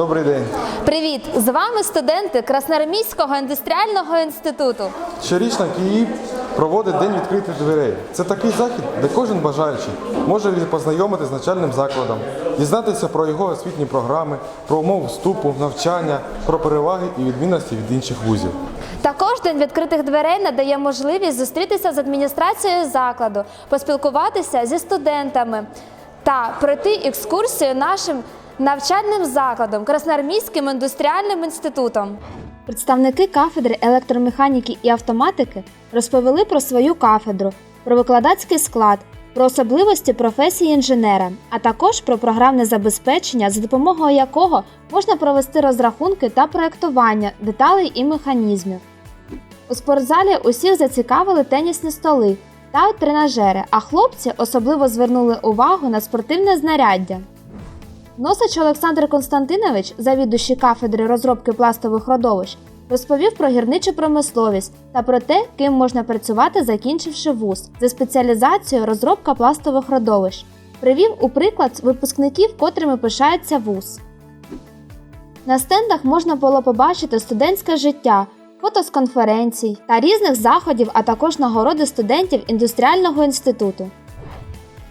добрий день. Привіт! З вами студенти Красноармійського індустріального інституту. Щорічно Київ проводить День відкритих дверей. Це такий захід, де кожен бажаючий може познайомитися з навчальним закладом, дізнатися про його освітні програми, про умови вступу, навчання, про переваги і відмінності від інших вузів. Також день відкритих дверей надає можливість зустрітися з адміністрацією закладу, поспілкуватися зі студентами та пройти екскурсію нашим навчальним закладом Красноармійським індустріальним інститутом. Представники кафедри електромеханіки і автоматики розповіли про свою кафедру, про викладацький склад, про особливості професії інженера, а також про програмне забезпечення, за допомогою якого можна провести розрахунки та проєктування деталей і механізмів. У спортзалі усіх зацікавили тенісні столи та тренажери, а хлопці особливо звернули увагу на спортивне знаряддя. Носич Олександр Константинович, завідуючий кафедри розробки пластових родовищ, розповів про гірничу промисловість та про те, ким можна працювати, закінчивши вуз за спеціалізацією розробка пластових родовищ. Привів у приклад випускників, котрими пишається вуз. На стендах можна було побачити студентське життя, фото з конференцій та різних заходів, а також нагороди студентів індустріального інституту.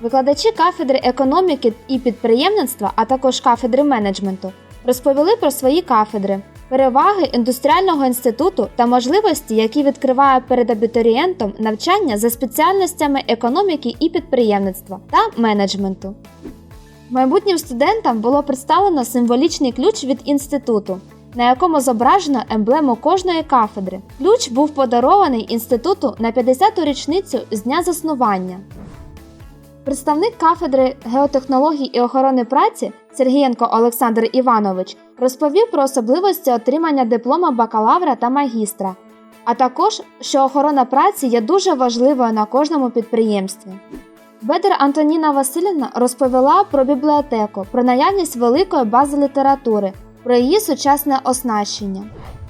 Викладачі кафедри економіки і підприємництва, а також кафедри менеджменту, розповіли про свої кафедри, переваги індустріального інституту та можливості, які відкриває перед абітурієнтом навчання за спеціальностями економіки і підприємництва та менеджменту. Майбутнім студентам було представлено символічний ключ від інституту, на якому зображено емблему кожної кафедри. Ключ був подарований інституту на 50-ту річницю з дня заснування. Представник кафедри геотехнологій і охорони праці Сергієнко Олександр Іванович розповів про особливості отримання диплома бакалавра та магістра, а також, що охорона праці є дуже важливою на кожному підприємстві. Бедер Антоніна Васильівна розповіла про бібліотеку, про наявність великої бази літератури, про її сучасне оснащення.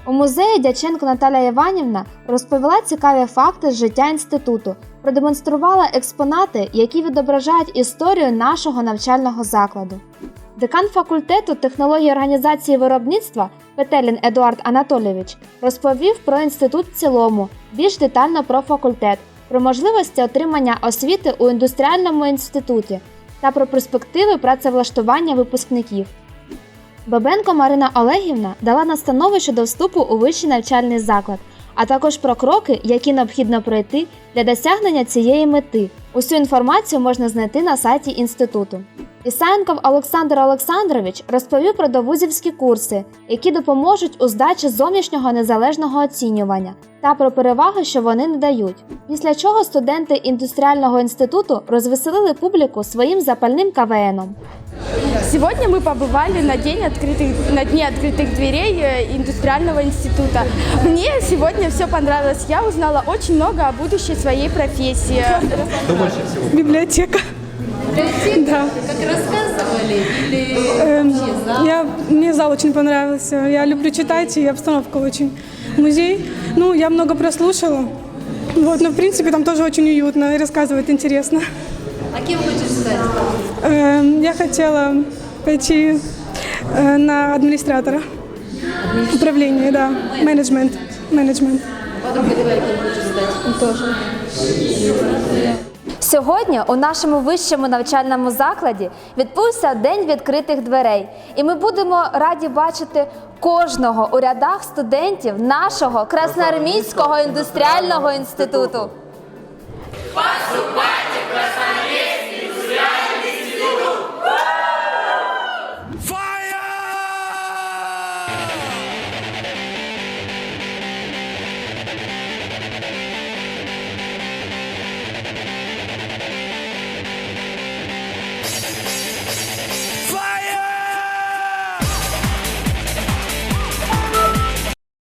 У музеї Дяченко Наталя Іванівна розповіла цікаві факти з життя інституту, продемонструвала експонати, які відображають історію нашого навчального закладу. Декан факультету технології організації виробництва Петелін Едуард Анатолійович розповів про інститут в цілому, більш детально про факультет, про можливості отримання освіти у індустріальному інституті та про перспективи працевлаштування випускників. Бабенко Марина Олегівна дала настанови щодо вступу у вищий навчальний заклад, а також про кроки, які необхідно пройти для досягнення цієї мети. Усю інформацію можна знайти на сайті інституту. Ісаєнков Олександр Олександрович розповів про довузівські курси, які допоможуть у здачі зовнішнього незалежного оцінювання та про переваги, що вони надають. Після чого студенти індустріального інституту розвеселили публіку своїм запальним КВНом. Сегодня мы побывали на, день открытых, на дне открытых дверей э, индустриального института. Мне сегодня все понравилось. Я узнала очень много о будущей своей профессии. Библиотека. Да. Как рассказывали или Эм, вообще зал? я, мне зал очень понравился. Я люблю читать, и обстановка очень. Музей, ну, я много прослушала. Вот, но в принципе там тоже очень уютно и рассказывает интересно. А кем хочешь стать? Эм, я хотела пойти э, на администратора. Управление, да. Менеджмент. Менеджмент. Подруга твоя кем хочет стать? Тоже. Сьогодні у нашому вищому навчальному закладі відбувся День відкритих дверей, і ми будемо раді бачити кожного у рядах студентів нашого Красноармійського індустріального інституту.